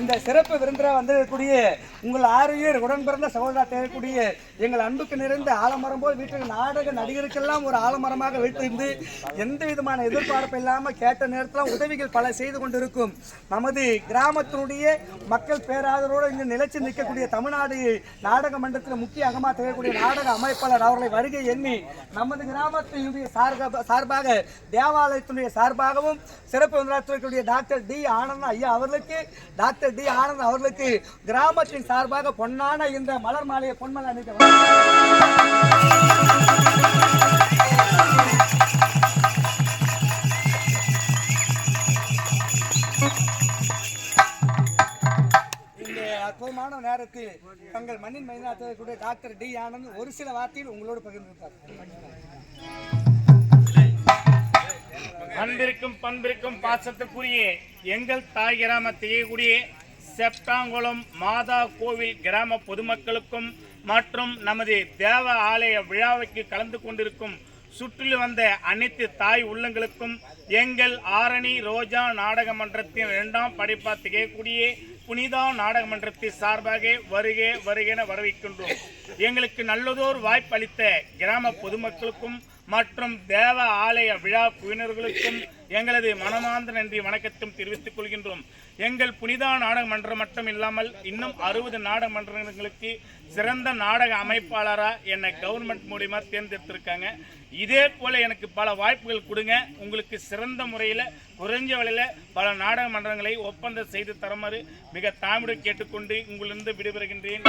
இந்த சிறப்பு விருந்தினர் வந்திருக்கக்கூடிய உங்கள் ஆரியர் உடன் பிறந்த சகோதரா தேவைக்கூடிய எங்கள் அன்புக்கு நிறைந்த ஆலமரம் போல் வீட்டில் நாடக நடிகருக்கெல்லாம் ஒரு ஆலமரமாக வைத்திருந்து எந்த விதமான எதிர்பார்ப்பு இல்லாமல் கேட்ட நேரத்தில் உதவிகள் பல செய்து கொண்டிருக்கும். நமது கிராமத்தினுடைய மக்கள் பேராதரோடு இங்கு நிலைச்சு நிற்கக்கூடிய தமிழ்நாடு நாடக மன்றத்தில் முக்கிய அகமாக திகழக்கூடிய நாடக அமைப்பாளர் அவர்களை வருகை எண்ணி நமது கிராமத்தினுடைய சார்ப சார்பாக தேவாலயத்தினுடைய சார்பாகவும் சிறப்பு விருந்தினர்களுடைய டாக்டர் டி ஆனந்த் ஐயா அவர்களுக்கு டாக்டர் டி. ஆனந்த் அவர்களுக்கு கிராமத்தின் சார்பாக பொன்னான இந்த மலர் மாலையை பொன்மலை அணிவிக்க இந்த அற்புதமான நேரத்தில் தங்கள் மண்ணின் மைதானத்தில் டாக்டர் டி. ஆனந்த் ஒரு சில வார்த்தையில் உங்களோடு பகிர்ந்திருப்பார் அன்பிற்கும் பண்பிற்கும் பாசத்துக்குரிய எங்கள் தாய் கிராமத்தையே கூடிய செப்டாங்குளம் மாதா கோவில் கிராம பொதுமக்களுக்கும் மற்றும் நமது தேவ ஆலய விழாவுக்கு கலந்து கொண்டிருக்கும் சுற்றில் வந்த அனைத்து தாய் உள்ளங்களுக்கும் எங்கள் ஆரணி ரோஜா நாடக மன்றத்தின் இரண்டாம் படைப்பா திகழக்கூடிய புனிதா நாடக மன்றத்தின் சார்பாக வருகை வருகென வரவேற்கின்றோம். எங்களுக்கு நல்லதோர் வாய்ப்பளித்த கிராம பொதுமக்களுக்கும் மற்றும் தேவ ஆலய விழா குழுவினர்களுக்கும் எங்களது மனமார்ந்த நன்றி வணக்கத்தையும் தெரிவித்துக் கொள்கின்றோம். எங்கள் புனிதா நாடகமன்றம் மட்டும் இல்லாமல் இன்னும் அறுபது நாடகமன்றங்களுக்கு சிறந்த நாடக அமைப்பாளராக என்னை கவர்மெண்ட் மூலியமாக தேர்ந்தெடுத்திருக்காங்க. இதே போல எனக்கு பல வாய்ப்புகள் கொடுங்க. உங்களுக்கு சிறந்த முறையில் குறைஞ்ச விலையில் பல நாடக மன்றங்களை ஒப்பந்தம் செய்து தருமாறு மிக தாமிட கேட்டுக்கொண்டு உங்களிருந்து விடுபெறுகின்றேன்.